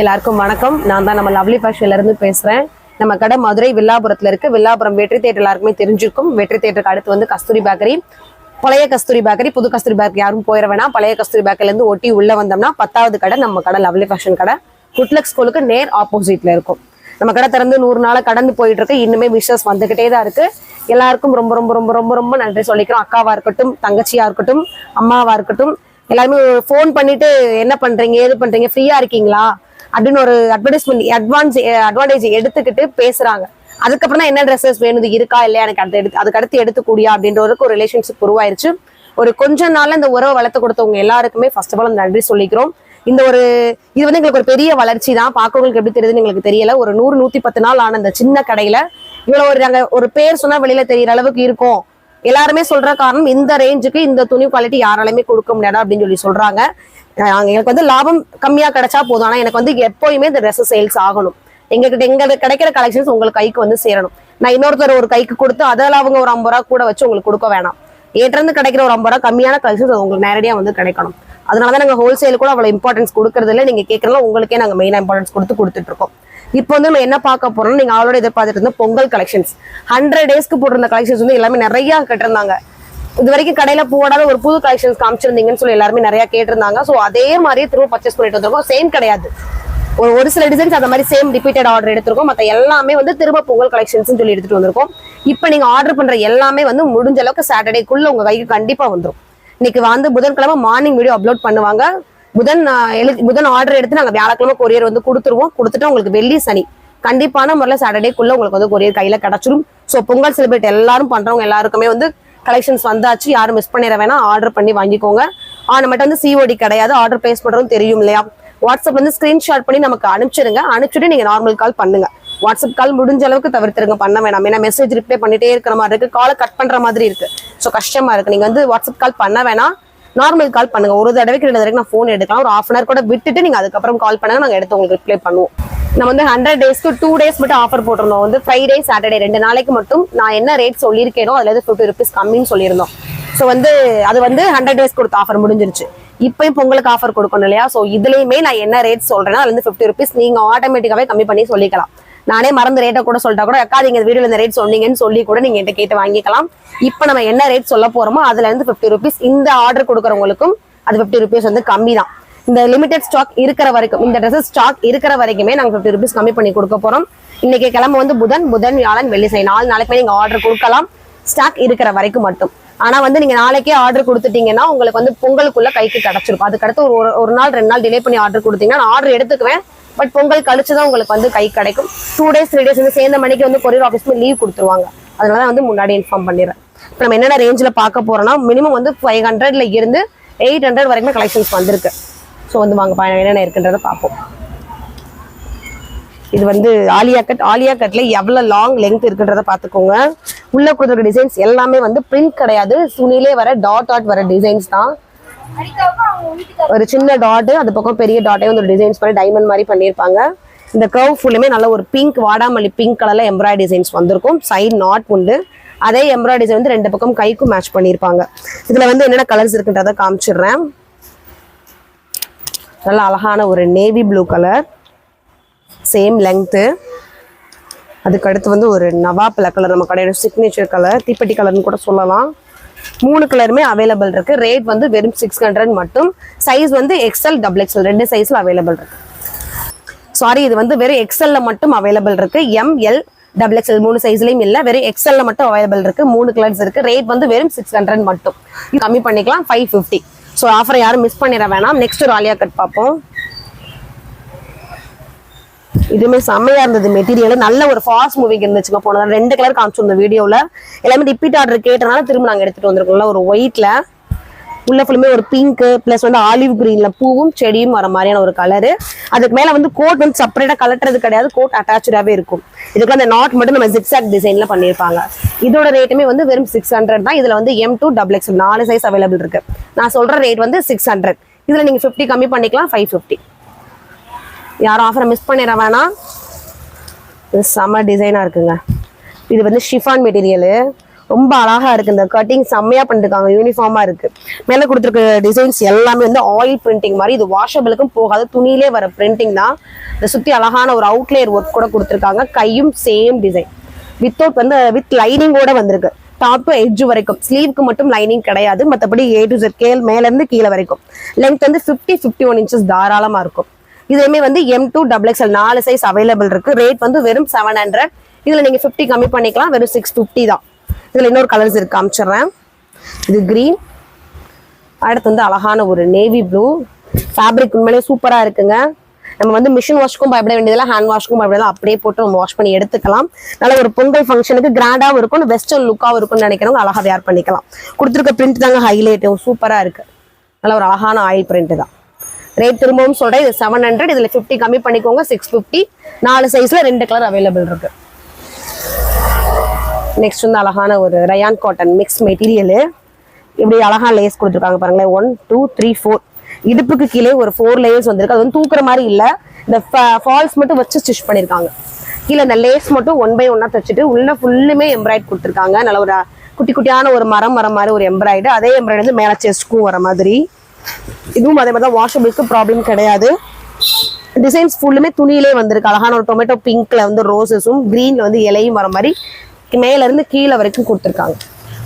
எல்லாருக்கும் வணக்கம். நான் தான் நம்ம லவ்லி ஃபேஷன்ல இருந்து பேசுறேன். நம்ம கடை மதுரை வில்லாபுரத்துல இருக்கு. வில்லாபுரம் வெற்றி தேட்டர் எல்லாருக்குமே தெரிஞ்சிருக்கும். வெற்றி தேட்டருக்கு அடுத்து வந்து கஸ்தூரி பேக்கரி பழைய கஸ்தூரி பேக்கரி புது கஸ்தூரி பேக்கரி யாரும் போயிட வேணாம். பழைய கஸ்தூரி பேக்கரில இருந்து ஒட்டி உள்ள வந்தோம்னா பத்தாவது கடை நம்ம கடை லவ்லி ஃபேஷன் கடை. குட்லக் ஸ்கூலுக்கு நேர் ஆப்போசிட்ல இருக்கும். நம்ம கடை திறந்து நூறு நாளை கடந்து போயிட்டு இருக்கு. இன்னுமே விஷஸ் வந்துகிட்டே தான் இருக்கு. எல்லாருக்கும் ரொம்ப ரொம்ப ரொம்ப ரொம்ப ரொம்ப நன்றி சொல்லிக்கிறோம். அக்காவா இருக்கட்டும் தங்கச்சியா இருக்கட்டும் அம்மாவா இருக்கட்டும். எல்லாருமே ஃபோன் பண்ணிட்டு என்ன பண்றீங்க ஏது பண்றீங்க ஃப்ரீயா இருக்கீங்களா? அப்படின்னு ஒரு அட்வர்டைஸ்மெண்ட் அட்வான்ஸ் அட்வான்டேஜ் எடுத்துக்கிட்டு பேசுறாங்க. அதுக்கப்புறம் தான் என்ன ட்ரெஸ்ஸஸ் வேணும் இது இருக்கா இல்லையா எனக்கு அடுத்து எடுத்து அதுக்கு அடுத்து எடுத்துக்கூடியா அப்படின்றவருக்கு ஒரு ரிலேஷன்ஷிப் உருவாயிருச்சு. ஒரு கொஞ்ச நாள்ல இந்த உறவை வளர்த்து கொடுத்தவங்க எல்லாருக்குமே ஃபர்ஸ்ட் ஆஃப் ஆல் நன்றி சொல்லிக்கிறோம். இந்த ஒரு இது வந்து எங்களுக்கு ஒரு பெரிய வளர்ச்சி தான். பார்க்கறவங்களுக்கு எப்படி தெரியுதுன்னு எங்களுக்கு தெரியல. ஒரு நூறு நூத்தி பத்து நாள் ஆன இந்த சின்ன கடையில இவ்வளவு ஒரு நாங்க ஒரு பேர் சொன்னா வெளியில தெரியற அளவுக்கு இருக்கும். எல்லாருமே சொல்ற காரணம் இந்த ரேஞ்சுக்கு இந்த துணி குவாலிட்டி யாராலுமே கொடுக்க முடியாது அப்படின்னு சொல்லி சொல்றாங்க. எங்களுக்கு வந்து லாபம் கம்மியா கிடைச்சா போதும். ஆனா எனக்கு வந்து எப்பயுமே இந்த ட்ரெஸ் சேல்ஸ் ஆகணும். எங்ககிட்ட எங்க கிடைக்கிற கலெக்ஷன்ஸ் உங்களுக்கு கைக்கு வந்து சேரணும். நான் இன்னொருத்தர் ஒரு கைக்கு கொடுத்து அதில் அவங்க ஒரு ஐம்பது ரூபா கூட வச்சு உங்களுக்கு கொடுக்க வேணாம். ஏற்றிருந்து கிடைக்கிற ஒரு ஐம்பது ரூபா கம்மியான கலெக்ஷன்ஸ் உங்களுக்கு நேரடியா வந்து கிடைக்கணும். அதனால தான் நாங்கள் ஹோல்சேல் கூட அவ்வளோ இம்பார்ட்டன்ஸ் கொடுக்கறது நீங்க கேட்கறதுல உங்களுக்கே நாங்கள் மெயினாக இம்பார்ட்டன்ஸ் கொடுத்து கொடுத்துட்டு இருக்கோம். இப்போ வந்து நம்ம என்ன பார்க்க போறோம்னா நீங்க ஆல்ரெடி எதிர்பார்த்துட்டு இருந்த பொங்கல் கலெக்ஷன்ஸ் ஹண்ட்ரட் டேஸ்க்கு போட்டிருந்த கலெக்ஷன்ஸ் வந்து எல்லாமே நிறைய கட்டிருந்தாங்க. இது வரைக்கும் கடையில போடாத ஒரு புது கலெக்ஷன்ஸ் காமிச்சிருந்தீங்கன்னு சொல்லி எல்லாருமே நிறைய கேட்டிருந்தாங்க. ஸோ அதே மாதிரியே திரும்ப பர்ச்சேஸ் பண்ணிட்டு வந்திருக்கோம். சேம் கிடையாது. ஒரு ஒரு சில டிசைன்ஸ் அந்த மாதிரி சேம் ரிப்பீட்டட் ஆர்டர் எடுத்திருக்கோம். மற்ற எல்லாமே வந்து திரும்ப பொங்கல் கலெக்ஷன்ஸ் சொல்லி எடுத்துட்டு வந்திருக்கோம். இப்போ நீங்க ஆர்டர் பண்ற எல்லாமே வந்து முடிஞ்ச அளவுக்கு சாட்டர்டேக்குள்ள உங்க கைக்கு கண்டிப்பா வந்துடும் இன்னைக்கு வந்து புதன்கிழமை மார்னிங் வீடியோ அப்லோட் பண்ணுவாங்க. புதன் புதன் ஆர்டர் எடுத்து நாங்க வியாழக்கிழமை கொரியர் வந்து கொடுத்துருவோம். கொடுத்துட்டு உங்களுக்கு வெள்ளி சனி. கண்டிப்பான முறையில் சாட்டர்டேக்குள்ள உங்களுக்கு வந்து கொரியர் கையில கிடைச்சிரும். ஸோ பொங்கல் செலிப்ரேட் எல்லாரும் பண்றவங்க எல்லாருக்குமே வந்து கலெக்ஷன்ஸ் வந்தாச்சு. யாரும் மிஸ் பண்ணிட வேணாம். ஆர்டர் பண்ணி வாங்கிக்கோங்க. ஆனா மட்டும் வந்து சிஓடி கிடையாது. ஆர்டர் பிளேஸ் பண்றதும் தெரியும் இல்லையா? வாட்ஸ்அப் வந்து ஸ்கிரீன்ஷாட் பண்ணி நமக்கு அனுப்பிச்சிருங்க. அனுப்பிச்சுட்டு நீங்க நார்மல் கால் பண்ணுங்க. வாட்ஸ்அப் கால் முடிஞ்ச அளவுக்கு தவிர்த்துருங்க. பண்ண வேணாம். ஏன்னா மெசேஜ் ரிப்ளை பண்ணிட்டே இருக்கிற மாதிரி இருக்கு. காலை கட் பண்ற மாதிரி இருக்கு. ஸோ கஷ்டமா இருக்கு. நீங்க வந்து வாட்ஸ்அப் கால் பண்ண வேணாம். நார்மல் கால் பண்ணுங்க. ஒரு தடவைக்கு ரெண்டு தடவைக்கு நான் ஃபோன் எடுக்கலாம். ஒரு ஆஃப் அன் கூட விட்டுட்டு நீங்க அதுக்கப்புறம் கால் பண்ணுங்க. நாங்க எடுத்து உங்களுக்கு ரிப்ளை பண்ணுவோம். நம்ம வந்து ஹண்ட்ரட் டேஸ்க்கு டூ டேஸ் மட்டும் ஆஃபர் போட்டிருந்தோம். வந்து ஃப்ரைடே சாட்டர்டே ரெண்டு நாளைக்கு மட்டும் நான் என்ன ரேட் சொல்லியிருக்கேனோ அதுல இருந்து ஃபிஃப்டி ருபீஸ் கம்மின்னு சொல்லியிருந்தோம். ஸோ வந்து அது வந்து ஹண்ட்ரட் டேஸ் கொடுத்த ஆஃபர் முடிஞ்சிருச்சு. இப்பயும் பொங்கலுக்கு ஆஃபர் கொடுக்கணும் இல்லையா? ஸோ இதுலயுமே நான் என்ன ரேட் சொல்றேன்னா அதுல இருந்து ஃபிஃப்டி ருபீஸ் நீங்க ஆட்டோமேட்டிக்காவே கம்மி பண்ணி சொல்லிக்கலாம். நானே மறந்து ரேட்டை கூட சொல்லிட்டா கூட அக்கா நீங்க இந்த வீடியோல இந்த ரேட் சொன்னீங்கன்னு சொல்லி கூட நீங்க என்கிட்ட கேட்டு வாங்கிக்கலாம். இப்போ நம்ம என்ன ரேட் சொல்ல போறோமோ அதுல இருந்து ஃபிஃப்டி ருபீஸ் இந்த ஆர்டர் கொடுக்குறவங்களுக்கும் அது ஃபிஃப்டி ருபீஸ் வந்து கம்மி தான். இந்த லிமிடெட் ஸ்டாக் இருக்கிற வரைக்கும் இந்த ட்ரெஸ் ஸ்டாக் இருக்கிற வரைக்குமே நாங்க ஃபிஃப்டி ருபீஸ் கம்மி பண்ணி கொடுக்க போறோம். இன்னைக்கு கிளம்ப வந்து புதன் புதன் வியாழன் வெள்ளி சனி நாலு நாளைக்குமே நீங்க ஆர்டர் கொடுக்கலாம். ஸ்டாக் இருக்கிற வரைக்கும் மட்டும். ஆனா வந்து நீங்க நாளைக்கே ஆர்டர் கொடுத்துட்டீங்கன்னா உங்களுக்கு வந்து பொங்கலுக்குள்ள கைக்கு கிடைச்சிருக்கும். அதுக்கடுத்து ஒரு- ஒரு நாள் ரெண்டு நாள் டிலே பண்ணி ஆர்டர் கொடுத்தீங்கன்னா நான் ஆர்டர் எடுத்துக்குவேன். பட் பொங்கல் கழிச்சு தான் உங்களுக்கு வந்து கை கிடைக்கும். டூ டேஸ் த்ரீ டேஸ் வந்து சேர்ந்த மணிக்கு வந்து கொரியர் ஆஃபீஸ்மே லீவ் கொடுத்துருவாங்க. அதனால தான் வந்து முன்னாடி இன்ஃபார்ம் பண்ணிடுறேன். இப்போ நம்ம என்னென்ன ரேஞ்சில் பார்க்க போகிறோம்னா மினிமம் வந்து ஃபைவ் ஹண்ட்ரட்ல இருந்து எயிட் ஹண்ட்ரட் வரைக்குமே கலெக்ஷன்ஸ் வந்திருக்கு. ஸோ வந்து வாங்க என்னென்ன இருக்குன்றதை பார்ப்போம். இது வந்து ஆலியா கட் ஆலியா கட்ல எவ்வளோ லாங் லெங்க் இருக்குன்றத பார்த்துக்கோங்க. உள்ள கொடுத்துருக்க டிசைன்ஸ் எல்லாமே வந்து பிரிண்ட் கிடையாது. சுனிலே வர டாட் டாட் வர டிசைன்ஸ் தான். ஒரு சின்ன டாட்டு அது பக்கம் பெரிய டாட்டே வந்து ஒரு டிசைன்ஸ் பண்ணி டைமண்ட் மாதிரி பண்ணியிருப்பாங்க. இந்த கர்வ் ஃபுல்லுமே நல்ல ஒரு பிங்க் வாடாமல்லி பிங்க் கலரில் எம்ப்ராய்டரி டிசைன்ஸ் வந்திருக்கும். சைட் நாட் உண்டு. அதே எம்ப்ராய்டரி டிசைன் வந்து ரெண்டு பக்கம் கைக்கும் மேட்ச் பண்ணியிருப்பாங்க. இதில் வந்து என்னென்ன கலர்ஸ் இருக்குன்றத காமிச்சிடுறேன். நல்ல அழகான ஒரு navy blue colour same length அதுக்கு அடுத்து வந்து ஒரு நவாப்பில் கலர் நம்ம கடையோட சிக்னேச்சர் கலர் தீப்பெட்டி கலர்னு கூட சொல்லலாம். மூணு கலருமே அவைலபிள் இருக்கு. ரேட் வந்து வெறும் சிக்ஸ் ஹண்ட்ரட் மட்டும். சைஸ் வந்து எக்ஸ்எல் டபுள் எக்ஸ்எல் ரெண்டு சைஸ்ல அவைலபிள் இருக்கு. சாரி இது வந்து வெறும் எக்ஸ்எல்ல மட்டும் அவைலபிள் இருக்கு. எம் எல் டபுள் எக்ஸ்எல் மூணு சைஸ்லயும் இல்ல வெறும் எக்ஸ்எல்ல மட்டும் அவைலபிள் இருக்கு. மூணு கலர்ஸ் இருக்கு. ரேட் வந்து வெறும் சிக்ஸ் ஹண்ட்ரட் மட்டும். கம்மி பண்ணிக்கலாம் ஃபைவ் ஃபிஃப்டி ஸோ ஆஃபர் யாரும் மிஸ் பண்ணிட வேணாம். நெக்ஸ்ட் ஒரு ஆலியா கட் பார்ப்போம். இதுவுமே செம்மையா இருந்தது மெட்டீரியல் நல்ல ஒரு ஃபாஸ்ட் மூவிங் இருந்துச்சுங்க. போனது ரெண்டு கலர் காமிச்சிருந்தோம் வீடியோல எல்லாமே ரிப்பீட் ஆர்டர் கேட்டனால திரும்ப நாங்க எடுத்துட்டு வந்திருக்கோம்ல ஒரு ஒயிட்ல உள்ள ஃபுல்லுமே ஒரு பிங்க் பிளஸ் வந்து ஆலிவ் கிரீன்ல பூவும் செடியும் வர மாதிரியான ஒரு கலரு அதுக்கு மேல வந்து கோட் வந்து செப்பரேட்டா கலட்டுறது கிடையாது. கோட் அட்டாச்சாவே இருக்கும். இதுக்கு அந்த நாட் மட்டும் நம்ம ஜிக்ஸாக் டிசைன்ல பண்ணியிருப்பாங்க. இதோட ரேட்டுமே வந்து வெறும் சிக்ஸ் ஹண்ட்ரட் தான். இதுல வந்து எம் டூ டபுள் எக்ஸ் நாலு சைஸ் அவைலபிள் இருக்கு. நான் சொல்ற ரேட் வந்து சிக்ஸ் ஹண்ட்ரட் இதுல நீங்க ஃபிஃப்டி கம்மி பண்ணிக்கலாம் ஃபைவ் ஃபிஃப்டி யாரும் ஆஃபரை மிஸ் பண்ணிட வேணாம். இது செம்ம டிசைனாக இருக்குங்க. இது வந்து ஷிஃபான் மெட்டீரியலு ரொம்ப அழகாக இருக்கு. இந்த கட்டிங் செம்மையாக பண்ணிருக்காங்க. யூனிஃபார்மாக இருக்கு. மேலே கொடுத்துருக்க டிசைன்ஸ் எல்லாமே வந்து ஆயில் பிரிண்டிங் மாதிரி. இது வாஷபிளுக்கும் போகாது. துணியிலே வர பிரிண்டிங் தான். இதை சுற்றி அழகான ஒரு அவுட்லேயர் ஒர்க் கூட கொடுத்துருக்காங்க. கையும் சேம் டிசைன் வித்தவுட் வந்து வித் லைனிங்கோட வந்திருக்கு. டாப் டு எட்ஜ் வரைக்கும். ஸ்லீவ்க்கு மட்டும் லைனிங் கிடையாது. மற்றபடி ஏ டு ஜெட் கேல் மேலேருந்து கீழே வரைக்கும். லென்த் வந்து 50 51 ஒன் இன்ச்சஸ் தாராளமாக இருக்கும். இதுவுமே வந்து எம் டூ டபுள் எக்ஸ்எல் நாலு சைஸ் அவைலபிள் இருக்கு. ரேட் வந்து வெறும் செவன் ஹண்ட்ரட் இதுல நீங்க 50 கம்மி பண்ணிக்கலாம். வெறும் சிக்ஸ் ஃபிஃப்டி தான். இதுல இன்னொரு கலர்ஸ் இருக்கு. காமிச்சிடுறேன். இது கிரீன் அடுத்து வந்து அழகான ஒரு நேவி ப்ளூ ஃபேப்ரிக் உண்மையிலே சூப்பரா இருக்குங்க. நம்ம வந்து மிஷின் வாஷ்க்கும் பயப்பட வேண்டியதில்ல ஹேண்ட் வாஷ்க்கும் பயப்படலாம். அப்படியே போட்டு நம்ம வாஷ் பண்ணி எடுத்துக்கலாம். நல்ல ஒரு பொங்கல் ஃபங்க்ஷனுக்கு கிராண்டாகவும் இருக்கும். வெஸ்டர்ன் லுக்காகவும் இருக்கும்னு நினைக்கிறவங்க அழகாக வேர் பண்ணிக்கலாம். கொடுத்துருக்க பிரிண்ட் தாங்க ஹைலைட்டும் சூப்பராக இருக்கு. நல்ல ஒரு அழகான ஆயில் பிரிண்ட் தான். ரேட் திரும்பவும் சொல்றேன் இது செவன் ஹண்ட்ரட் இதுல 50 கம்மி பண்ணிக்கோங்க சிக்ஸ் ஃபிஃப்டி நாலு சைஸ்ல ரெண்டு கலர் அவைலபிள் இருக்கு. நெக்ஸ்ட் வந்து அழகான ஒரு ரயான் காட்டன் மிக்ஸ் மெட்டீரியலு இப்படி அழகா லேஸ் கொடுத்துருக்காங்க பாருங்களேன். ஒன் டூ த்ரீ ஃபோர் இடுப்புக்கு கீழே ஒரு ஃபோர் லேயர்ஸ் வந்திருக்கு. அது வந்து தூக்குற மாதிரி இல்லை. இந்த ஃபால்ஸ் மட்டும் வச்சு ஸ்டிச் பண்ணியிருக்காங்க கீழே இந்த லேஸ் மட்டும் ஒன் பை ஒன்னா தச்சுட்டு உள்ள ஃபுல்லுமே எம்ப்ராய்ட் கொடுத்துருக்காங்க. நல்ல ஒரு குட்டி குட்டியான ஒரு மரம் வர மாதிரி ஒரு எம்ப்ராய்டு அதே எம்ப்ராய்டு வந்து மேலே செஸ்ட்க்கும் வர மாதிரி. இதுவும் அதே மாதிரி தான் வாஷபிளுக்கு ப்ராப்ளம் கிடையாது. டிசைன்ஸ் ஃபுல்லுமே துணியிலே வந்திருக்கு. அழகான ஒரு டொமேட்டோ பிங்க்ல வந்து ரோசஸும் கிரீன்ல வந்து இலையும் வர மாதிரி மேலேருந்து கீழே வரைக்கும் கொடுத்துருக்காங்க.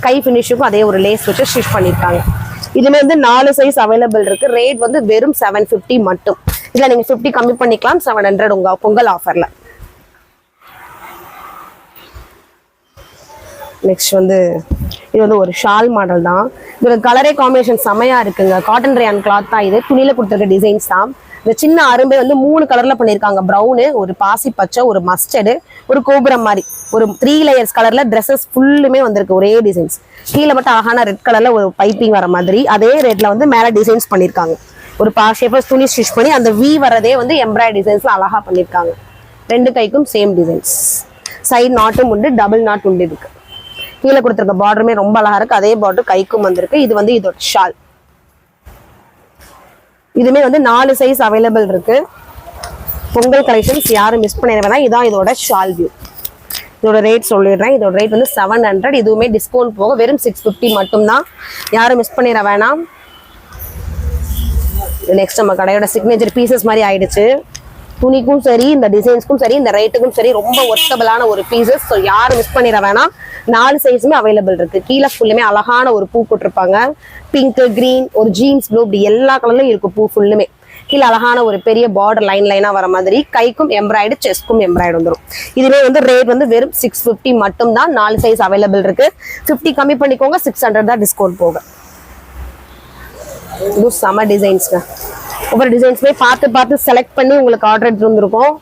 கை ஃபினிஷுக்கும் அதே ஒரு லேஸ் வச்சு ஸ்டிச் பண்ணியிருக்காங்க. இதுமே வந்து நாலு சைஸ் அவைலபிள் இருக்கு. ரேட் வந்து வெறும் செவன் ஃபிஃப்டி மட்டும். இதில் நீங்கள் ஃபிஃப்டி கம்மி பண்ணிக்கலாம் செவன் ஹண்ட்ரட் உங்கள் பொங்கல் ஆஃபரில் நெக்ஸ்ட் வந்து இது வந்து ஒரு ஷால் மாடல் தான். இதோட கலரே காம்பினேஷன் செமையாக இருக்குங்க. காட்டன் ரேயான் கிளாத் தான் இது. துணியில கொடுத்துருக்க டிசைன்ஸ் தான். இந்த சின்ன அரும்பே வந்து மூணு கலர்ல பண்ணிருக்காங்க ப்ரௌனு ஒரு பாசி பச்சை ஒரு மஸ்டர்டு ஒரு கோபுரம் மாதிரி. ஒரு த்ரீ லேயர்ஸ் கலரில் ட்ரெஸ்ஸஸ் ஃபுல்லுமே வந்திருக்கு. ஒரே டிசைன்ஸ் கீழே மட்டும் அழகான ரெட் கலர்ல ஒரு பைப்பிங் வர மாதிரி. அதே ரேட்ல வந்து மேலே டிசைன்ஸ் பண்ணியிருக்காங்க. ஒரு பா ஷேப்பர்ஸ் துணி ஸ்டிச் பண்ணி அந்த வி வரதே வந்து எம்ப்ராய்டரி டிசைன்ஸ்லாம் அழகாக பண்ணிருக்காங்க ரெண்டு கைக்கும் சேம் டிசைன்ஸ் சைடு நாட்டும் உண்டு டபுள் நாட் உண்டு இருக்குது கீழே கொடுத்துருக்க பார்டருமே ரொம்ப அழகா இருக்கு. அதே பார்டர் கைக்கும் வந்திருக்கு. இது வந்து இதோட ஷால் இதுமே வந்து நாலு சைஸ் அவைலபிள் இருக்கு. பொங்கல் கலெக்ஷன்ஸ் யாரும் மிஸ் பண்ணிட வேணாம். இதான் இதோட ஷால் வியூ இதோட ரேட் சொல்லிடுறேன். இதோட ரேட் வந்து செவன் ஹண்ட்ரட் இதுவுமே டிஸ்கவுண்ட் போக வெறும் சிக்ஸ் ஃபிஃப்டி மட்டும்தான். யாரும் மிஸ் பண்ணிட வேணாம். நெக்ஸ்ட் நம்ம கடையோட சிக்னேச்சர் பீசஸ் மாதிரி ஆயிடுச்சு. துணிக்கும் சரி இந்த டிசைன்ஸ்க்கும் சரி இந்த ரேட்டுக்கும் சரி ரொம்ப ஒர்த்தபிளான ஒரு பீசஸ் ஸோ யாரும் மிஸ் பண்ணிட வேணாம். நாலு சைஸுமே அவைலபிள் இருக்கு. கீழே ஃபுல்லுமே அழகான ஒரு பூ போட்டிருப்பாங்க. பிங்க் கிரீன் ஒரு ஜீன்ஸ் ப்ளூ இப்படி எல்லா கலர்லையும் இருக்கும் பூ ஃபுல்லுமே கீழே அழகான ஒரு பெரிய பார்டர் லைன் லைனா வர மாதிரி கைக்கும் எம்ப்ராய்டு செஸ்க்கும் எம்ப்ராய்டு வந்துடும் இதுவே வந்து ரேட் வந்து வெறும் சிக்ஸ் ஃபிஃப்டி மட்டும் தான் நாலு சைஸ் அவைலபிள் இருக்கு. ஃபிஃப்டி கம்மி பண்ணிக்கோங்க சிக்ஸ் ஹண்ட்ரட் தான் டிஸ்கவுண்ட் போகும். இதுவும் செம டிசைன்ஸ்ங்க ஒவ்வொரு டிசைன்ஸுமே பார்த்து பார்த்து செலக்ட் பண்ணி உங்களுக்கு ஆர்டர் எடுத்து வந்திருக்கோம்.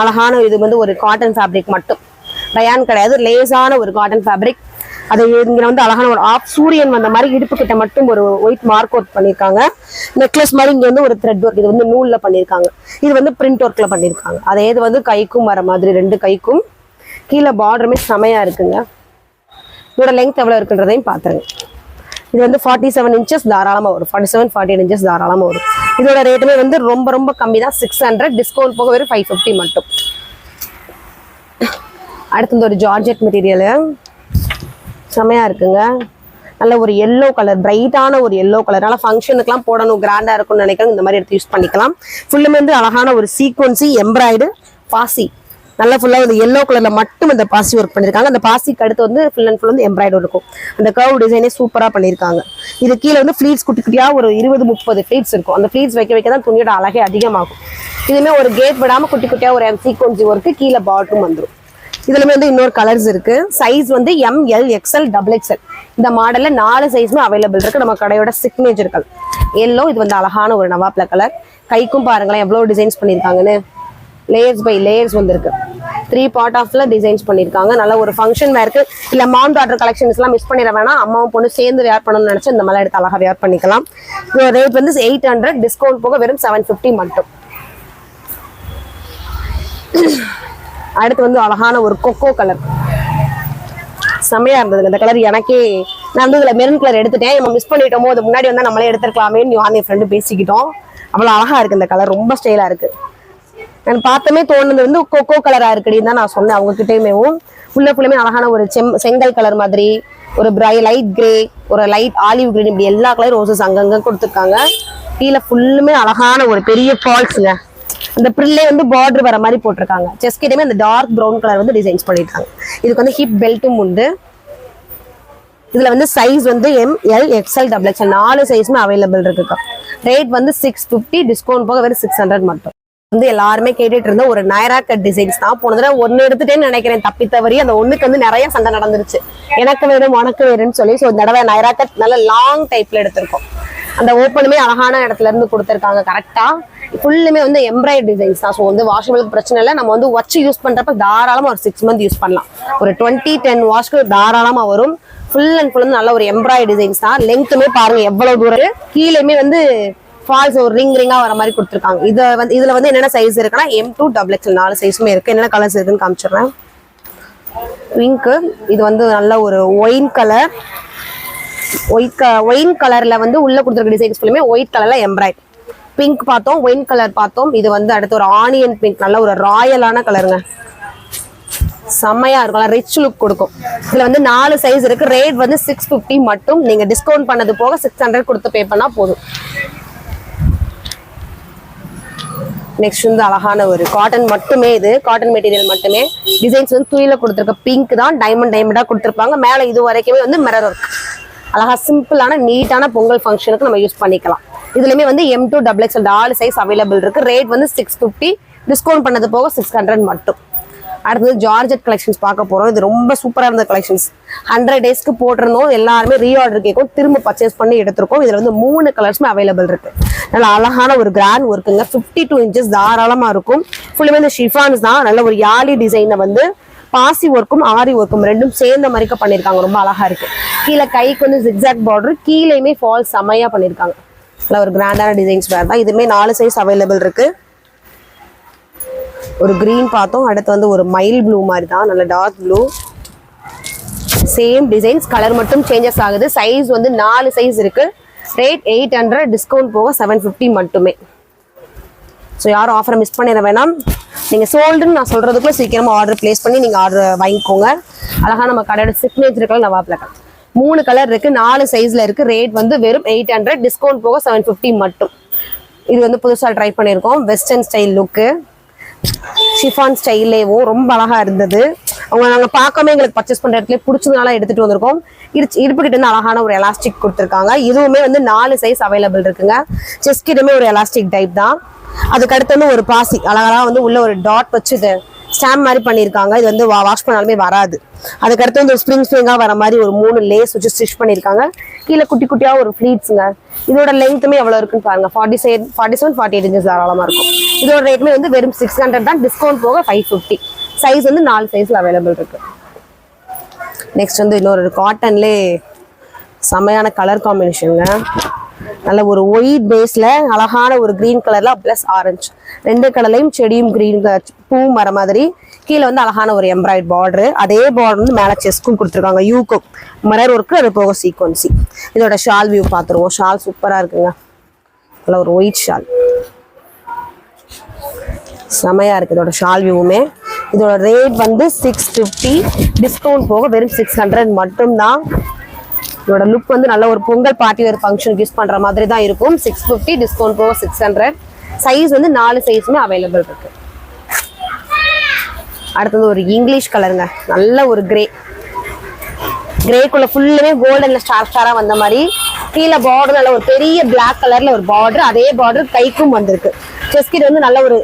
அழகான இது வந்து ஒரு காட்டன் ஃபேப்ரிக் மட்டும். ரயான் கிடையாது லேசான ஒரு காட்டன் ஃபேப்ரிக் அது இங்கே வந்து அழகான ஒரு ஆப் சூரியன் வந்த மாதிரி இடுப்பு கிட்ட மட்டும் ஒரு ஒயிட் மார்க் ஒர்க் பண்ணியிருக்காங்க. நெக்லஸ் மாதிரி இங்கே வந்து ஒரு த்ரெட் ஒர்க் இது வந்து நூலில் பண்ணியிருக்காங்க. இது வந்து பிரிண்ட் ஒர்க்கில் பண்ணியிருக்காங்க. அதே இது வந்து கைக்கும் வர மாதிரி ரெண்டு கைக்கும். கீழே பார்டருமே செமையாக இருக்குங்க. இதோட லெங்க் எவ்வளோ இருக்குன்றதையும் பார்த்துருங்க இது வந்து ஃபார்ட்டி செவன் இன்ச்சஸ் தாராளமாக வரும். ஃபார்ட்டி செவன் ஃபார்ட்டி இன்ச்சஸ் தாராளமாக வரும். இதோட ரேட்டுமே வந்து ரொம்ப ரொம்ப கம்மி தான் சிக்ஸ் ஹண்ட்ரட் டிஸ்கவுண்ட் போக வெறும் ஃபைவ் ஃபிஃப்டி மட்டும். அடுத்து இந்த ஒரு ஜார்ஜெட் மெட்டீரியலு செம்மையாக இருக்குங்க. நல்ல ஒரு எல்லோ கலர் பிரைட்டான ஒரு எல்லோ கலர் நல்லா ஃபங்க்ஷனுக்குலாம் போடணும். கிராண்டாக இருக்கும்னு நினைக்கிறாங்க இந்த மாதிரி எடுத்து யூஸ் பண்ணிக்கலாம். ஃபுல்லுமே வந்து அழகான ஒரு சீக்வன்சி எம்ப்ராய்டு பாசி. நல்லா ஃபுல்லாக வந்து எல்லோ கலரில் மட்டும் இந்த பாசி ஒர்க் பண்ணியிருக்காங்க அந்த பாசிக்கு அடுத்து வந்து ஃபுல் அண்ட் ஃபுல் வந்து எம்ப்ராய்டர் இருக்கும். அந்த கர்வ் டிசைனே சூப்பராக பண்ணியிருக்காங்க இது கீழே வந்து ஃப்ளீட்ஸ் குட்டி குட்டியாக ஒரு இருபது முப்பது ஃப்ளீட்ஸ் இருக்கும். அந்த ஃப்ளீட்ஸ் வைக்க வைக்க தான் துணியோட அழகே அதிகமாகும். இதுவுமே ஒரு கேட் விடாமல் குட்டி குட்டியாக ஒரு சீக்வன்சி ஒர்க்கு கீழே பாட்டும் வந்துடும் இதுலமே வந்து இன்னொரு கலர்ஸ் இருக்கு. சைஸ் வந்து M L XL double XL இந்த மாடல்ல நாலு சைஸுமே அவைலபிள் இருக்கு. நம்ம கடையோட சிக்னேச்சர் கலர் எல்லோ இது வந்து அழகான ஒரு நவாப்ல கலர் கைக்கும் பாருங்களேன் எவ்வளோ டிசைன்ஸ் பண்ணியிருக்காங்கன்னு லேயர்ஸ் பை லேயர்ஸ் வந்திருக்கு. த்ரீ பார்ட் ஆஃப்ல டிசைன்ஸ் பண்ணியிருக்காங்க நல்ல ஒரு ஃபங்க்ஷன் வேர்க்கு இல்லை மாம் டாட்டர் கலெக்ஷன்ஸ் எல்லாம் மிஸ் பண்ணிட வேணாம். அம்மாவும் பொண்ணு சேர்ந்து வேர் பண்ணணும்னு நினைச்சு இந்த மாதிரி எடுத்து அழகாக வேர் பண்ணிக்கலாம். ரேட் வந்து எயிட் ஹண்ட்ரட் டிஸ்கவுண்ட் போக வெறும் செவன் ஃபிஃப்டி மட்டும். அடுத்து வந்து அழகான ஒரு கொக்கோ கலர் செம்மையா இருந்ததுங்க. இந்த கலர் எனக்கே நான் வந்து இதுல மெரூன் கலர் எடுத்துட்டேன். நம்ம மிஸ் பண்ணிட்டோமோ அது முன்னாடி வந்தா நம்மளே எடுத்துருக்கலாமேன்னு நான் என் ஃப்ரெண்டு பேசிக்கிட்டோம். அவ்வளோ அழகா இருக்கு இந்த கலர் ரொம்ப ஸ்டைலா இருக்கு. நான் பார்த்தமே தோணுது வந்து கொக்கோ கலரா இருக்குடின்னு தான் நான் சொன்னேன். அவங்க கிட்டேயுமேவும் ஃபுல்லா ஃபுல்லுமே அழகான ஒரு செம் செங்கல் கலர் மாதிரி ஒரு பிரை லைட் கிரே ஒரு லைட் ஆலிவ் கிரீன் இப்படி எல்லா கலர் ரோசஸ் அங்கங்க கொடுத்துருக்காங்க. கீழே ஃபுல்லுமே அழகான ஒரு பெரிய ஃபால்ஸுங்க அந்த ப்ரில்லே வந்து பார்டர் வர மாதிரி போட்டிருக்காங்க. செஸ் கிட்டயுமே அந்த டார்க் ப்ரௌன் கலர் வந்து டிசைன்ஸ் பண்ணிருக்காங்க இதுக்கு வந்து ஹிப் பெல்ட்டும் உண்டு. இதுல வந்து சைஸ் வந்து M L XL double XL நாலு சைஸுமே அவைலபிள் இருக்குக்கா ரேட் வந்து சிக்ஸ் ஃபிஃப்டி டிஸ்கவுண்ட் போக வெறும் சிக்ஸ் ஹண்ட்ரட் மட்டும். வந்து எல்லாருமே கேட்டுட்டு இருந்த ஒரு நயரா கட் டிசைன்ஸ் தான். போன தடவை ஒன்னு எடுத்துட்டேன்னு நினைக்கிறேன். தப்பி தவறி அந்த ஒண்ணுக்கு வந்து நிறைய சண்டை நடந்துருச்சு. எனக்கு வேணும் உனக்கு வேணும்னு சொல்லி ஸோ இந்த தடவை நயரா கட் நல்ல லாங் டைப்ல எடுத்திருக்கோம். அந்த ஓப்பனுமே அழகான இடத்துல இருந்து கொடுத்துருக்காங்க கரெக்டா ஃபுல்லுமே வந்து எம்ப்ராய்டரி டிசைன்ஸ் தான். ஸோ வந்து வாஷபிளுக்கு பிரச்சனை இல்லை. நம்ம வந்து வச்சு யூஸ் பண்றப்ப தாராளமா ஒரு சிக்ஸ் மந்த் யூஸ் பண்ணலாம். ஒரு டுவெண்ட்டி டென் வாஷ்க்கு தாராளமா வரும். ஃபுல் அண்ட் ஃபுல் நல்ல ஒரு எம்ப்ராய்டரி டிசைன்ஸ் தான். லென்த்துமே பாருங்க எவ்வளவு தூரம் கீழேயுமே வந்து ஃபால்ஸ் ஒரு ரிங் ரிங்கா வர மாதிரி கொடுத்துருக்காங்க. இதை வந்து இதுல வந்து என்னென்ன சைஸ் இருக்குன்னா எம் டூ டபுள் எக்ஸ்எல் நாலு சைஸுமே இருக்கு. என்னென்ன கலர்ஸ் இருக்குன்னு காமிச்சிடுறேன். பிங்க்கு இது வந்து நல்ல ஒரு ஒயின் கலர் ஒயிட் ஒயின் கலர்ல வந்து உள்ள கொடுத்துருக்க டிசைன்ஸ் ஃபுல்லுமே ஒயிட் கலர்ல எம்ப்ராய்ட் பிங்க் பார்த்தோம் ஒயின் கலர் பார்த்தோம். இது வந்து அடுத்து ஒரு ஆனியன் பிங்க் நல்ல ஒரு ராயலான கலருங்க செம்மையா இருக்கும். ரிச் லுக் கொடுக்கும். இதுல வந்து நாலு சைஸ் இருக்கு. ரேட் வந்து சிக்ஸ் பிப்டி மட்டும். நீங்க டிஸ்கவுண்ட் பண்ணது போக சிக்ஸ் ஹண்ட்ரட் கொடுத்து பே பண்ணா போதும். நெக்ஸ்ட் வந்து அழகான ஒரு காட்டன் மட்டுமே இது. காட்டன் மெட்டீரியல் மட்டுமே. டிசைன்ஸ் வந்து துணியில கொடுத்துருக்க பிங்க் தான் டைமண்ட் டைமண்டா கொடுத்துருப்பாங்க. மேல இது வரைக்குமே வந்து மிரர் ஒர்க் அழகா சிம்பிளான நீட்டான பொங்கல் ஃபங்க்ஷனுக்கு நம்ம யூஸ் பண்ணிக்கலாம். இதுலயுமே வந்து எம் டூ டபுள் எக்ஸ்எல் நாலு சைஸ் அவைலபிள் இருக்கு. ரேட் வந்து சிக்ஸ் ஃபிஃப்டி டிஸ்கவுண்ட் பண்ணது போக சிக்ஸ் ஹண்ட்ரட் மட்டும். அடுத்தது ஜார்ஜெட் கலெக்ஷன்ஸ் பார்க்க போகிறோம் இது ரொம்ப சூப்பராக இருந்த கலெக்ஷன்ஸ் ஹண்ட்ரட் டேஸ்க்கு போட்டிருந்தோம். எல்லாருமே ரீஆர்டர் கேட்கும் திரும்ப பர்ச்சேஸ் பண்ணி எடுத்திருக்கோம். இதில் வந்து மூணு கலர்ஸுமே அவைலபிள் இருக்கு. நல்ல அழகான ஒரு கிராண்ட் ஒர்க்குங்க ஃபிஃப்டி டூ இன்ச்சஸ் தாராளமாக இருக்கும். ஃபுல்லுமே இந்த ஷிஃபான்ஸ் தான். நல்ல ஒரு யாலி டிசைனை வந்து பாசி ஒர்க்கும் ஆரி ஒர்க்கும் ரெண்டும் சேர்ந்த மாதிரிக்க பண்ணியிருக்காங்க. ரொம்ப அழகா இருக்கு. கீழே கைக்கு வந்து ஜிக்ஸாக் பார்டர் கீழேயுமே ஃபால் செமையா பண்ணியிருக்காங்க. நல்ல ஒரு கிராண்டான டிசைன்ஸ் வேறு தான். இதுவுமே நாலு சைஸ் அவைலபிள் இருக்குது ஒரு க்ரீன் பார்த்தோம் அடுத்து வந்து ஒரு மைல் ப்ளூ மாதிரி தான். நல்ல dark blue same designs colour மட்டும் சேஞ்சஸ் ஆகுது. சைஸ் வந்து நாலு சைஸ் இருக்குது ரேட் எயிட் ஹண்ட்ரட் டிஸ்கவுண்ட் போக செவன் ஃபிஃப்டி மட்டுமே. ஸோ யாரும் ஆஃபரை மிஸ் பண்ணிட வேணாம். நீங்கள் சோல்டுன்னு நான் சொல்கிறதுக்குள்ள சீக்கிரமாக ஆர்டர் ப்ளேஸ் பண்ணி நீங்கள் ஆர்டர் வாங்கிக்கோங்க. அழகாக நம்ம கடையோட சிக்னேச்சருக்கெல்லாம் நான் நவாப் மூணு கலர் இருக்குது நாலு சைஸில் இருக்குது ரேட் வந்து வெறும் எயிட் ஹண்ட்ரட் டிஸ்கவுண்ட் போக செவன் ஃபிஃப்டி மட்டும். இது வந்து புதுசாக ட்ரை பண்ணியிருக்கோம். வெஸ்டர்ன் ஸ்டைல் லுக்கு ஷிஃபான் ஸ்டைல்லேவும் ரொம்ப அழகா இருந்தது. அவங்க நாங்க பார்க்காம எங்களுக்கு பர்ச்சேஸ் பண்ற இடத்துல பிடிச்சதுனால எடுத்துட்டு வந்திருக்கோம். இடுப்பு இடுப்பு இருந்து அழகான ஒரு எலாஸ்டிக் கொடுத்துருக்காங்க. இதுவுமே வந்து நாலு சைஸ் அவைலபிள் இருக்குங்க. செஸ்ட் கிட்டமே ஒரு எலாஸ்டிக் டைப் தான். அதுக்கடுத்து வந்து ஒரு பாசி அழகா வந்து உள்ள ஒரு டாட் வச்சு ஸ்டாம்ப் மாதிரி பண்ணியிருக்காங்க. இது வந்து வாஷ் பண்ணாலுமே வராது. அதுக்கடுத்து வந்து ஸ்ப்ரிங் ஸ்ப்ரிங்காக வர மாதிரி ஒரு மூணு லேஸ் வச்சு ஸ்டிச் பண்ணியிருக்காங்க. கீழே குட்டி குட்டியாக ஒரு ஃப்ளீட்ஸுங்க இதோட லென்த்துமே எவ்வளோ இருக்குன்னு பாருங்க. Forty seven forty seven forty eight inches தாராளமாக இருக்கும். இதோட ரேட்மே வந்து வெறும் சிக்ஸ் ஹண்ட்ரட் தான். டிஸ்கவுண்ட் போக ஃபைவ் ஃபிஃப்டி சைஸ் வந்து நாலு சைஸில் அவைலபிள் இருக்கு. நெக்ஸ்ட் வந்து இன்னொரு காட்டன்லே செமையான கலர் காம்பினேஷனுங்க நல்ல ஒரு ஒயிட் பேஸ்ல அழகான ஒரு கிரீன் கலர்ல பிளஸ் ஆரஞ்சு ரெண்டு கடலையும் செடியும் கிரீன் பூ மர மாதிரி. கீழே வந்து அழகான ஒரு எம்ப்ராய்ட் பார்டரு அதே பார்டர் வந்து மேலே செஸ்க்கும் கொடுத்துருக்காங்க. யூக்கும் மிரர் ஒர்க்கு அது போக சீக்வன்சி இதோட ஷால் வியூ பார்த்துருவோம். ஷால் சூப்பராக இருக்குங்க. நல்ல ஒரு ஒயிட் ஷால் செமையா இருக்கு இதோட ஷால் வியூவுமே இதோட ரேட் வந்து சிக்ஸ் ஃபிஃப்டி டிஸ்கவுண்ட் போக வெறும் சிக்ஸ் ஹண்ட்ரட் மட்டும்தான். இதோட லுக் வந்து நல்ல ஒரு பொங்கல் பார்ட்டி ஒரு ஃபங்க்ஷனுக்கு யூஸ் பண்ற மாதிரி தான் இருக்கும். சிக்ஸ் ஃபிஃப்டி டிஸ்கவுண்ட் போக சிக்ஸ் ஹண்ட்ரட் சைஸ் வந்து நாலு சைஸுமே அவைலபிள் இருக்கு. அடுத்தது ஒரு இங்கிலீஷ் கலருங்க நல்ல ஒரு கிரே கிரேக்குள்ள ஃபுல்லுமே கோல்டன்ல ஸ்டார் ஸ்டாரா வந்த மாதிரி. கீழே பார்டர் நல்ல ஒரு பெரிய பிளாக் கலர்ல ஒரு பார்டர் அதே பார்டர் கைக்கும் வந்திருக்கு. செஸ்கிட் வந்து நல்ல ஒரு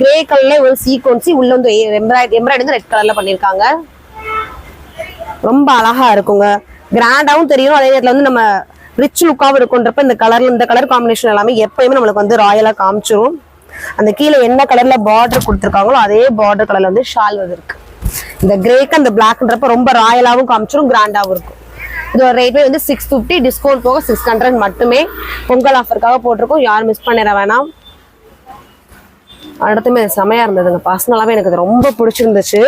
கிரே கலர்ல ஒரு சீக்வன்சி உள்ள வந்து எம்ப்ராய்ட் எம்ப்ராய்டு வந்து ரெட் கலர்ல பண்ணிருக்காங்க. ரொம்ப அழகா இருக்குங்க. கிராண்டாவும் தெரியும். அதே நேரத்தில் வந்து நம்ம ரிச் லுக்காகவும் இருக்குன்றப்ப இந்த கலர்ல இந்த கலர் காம்பினேஷன் எல்லாமே எப்பயுமே நம்மளுக்கு வந்து ராயலா காமிச்சிரும். அந்த கீழே என்ன கலர்ல பார்டர் கொடுத்துருக்காங்களோ அதே பார்டர் கலர்ல வந்து ஷால் வந்து இருக்கு. இந்த கிரேக்கு அந்த பிளாக்ன்றப்ப ரொம்ப ராயலாவும் காமிச்சிரும் கிராண்டாவும் இருக்கும். இதோட ரேட்வே வந்து சிக்ஸ் ஃபிஃப்டி டிஸ்கவுண்ட் போக சிக்ஸ் ஹண்ட்ரட் மட்டுமே பொங்கல் ஆஃபருக்காக போட்டிருக்கோம். யாரும் மிஸ் பண்ணிட வேணாம். அடுத்துமே அது செமையா இருந்ததுங்க. பர்சனலாவே எனக்கு அது ரொம்ப பிடிச்சிருந்துச்சு.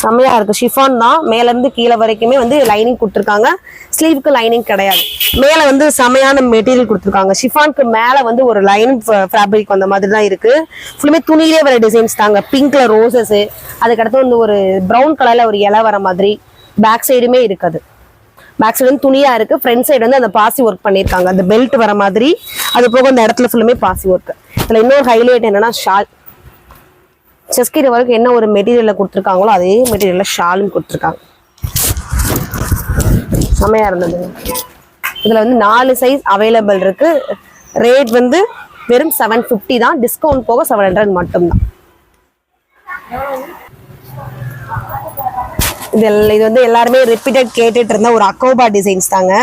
செம்மையா இருக்குது ஷிஃபான் தான். மேலேருந்து கீழே வரைக்குமே வந்து லைனிங் கொடுத்துருக்காங்க. ஸ்லீவுக்கு லைனிங் கிடையாது. மேலே வந்து செமையான மெட்டீரியல் கொடுத்துருக்காங்க. ஷிஃபானுக்கு மேலே வந்து ஒரு லைனிங் ஃபேப்ரிக் வந்த மாதிரி தான் இருக்கு. ஃபுல்லுமே துணியிலே வர டிசைன்ஸ் தாங்க. பிங்க்ல ரோசஸ்ஸு அதுக்கடுத்து வந்து ஒரு ப்ரௌன் கலர்ல ஒரு இலை வர மாதிரி பேக் சைடுமே இருக்குது. பேக் சைடு வந்து துணியாக இருக்குது ஃப்ரண்ட் சைடு வந்து அந்த பாசி ஒர்க் பண்ணியிருக்காங்க. அந்த பெல்ட் வர மாதிரி. அது போக அந்த இடத்துல ஃபுல்லுமே பாசி ஒர்க் அதில் இன்னொரு ஹைலைட் என்னன்னா ஷால் செஸ்கிட்ட வரைக்கும் என்ன ஒரு மெட்டீரியல்ல கொடுத்துருக்காங்களோ அதே மெட்டீரியல்ல ஷாலும் கொடுத்துருக்காங்க. செமையா இருந்தது. இதுல வந்து நாலு சைஸ் அவைலபிள் இருக்கு. ரேட் வந்து வெறும் செவன் ஃபிஃப்டி தான். டிஸ்கவுண்ட் போக செவன் ஹண்ட்ரட் மட்டும்தான். இது இது வந்து எல்லாருமே ரிப்பீட்டட் கேட்டுட்டு இருந்த ஒரு அக்கோபா டிசைன்ஸ் தாங்க.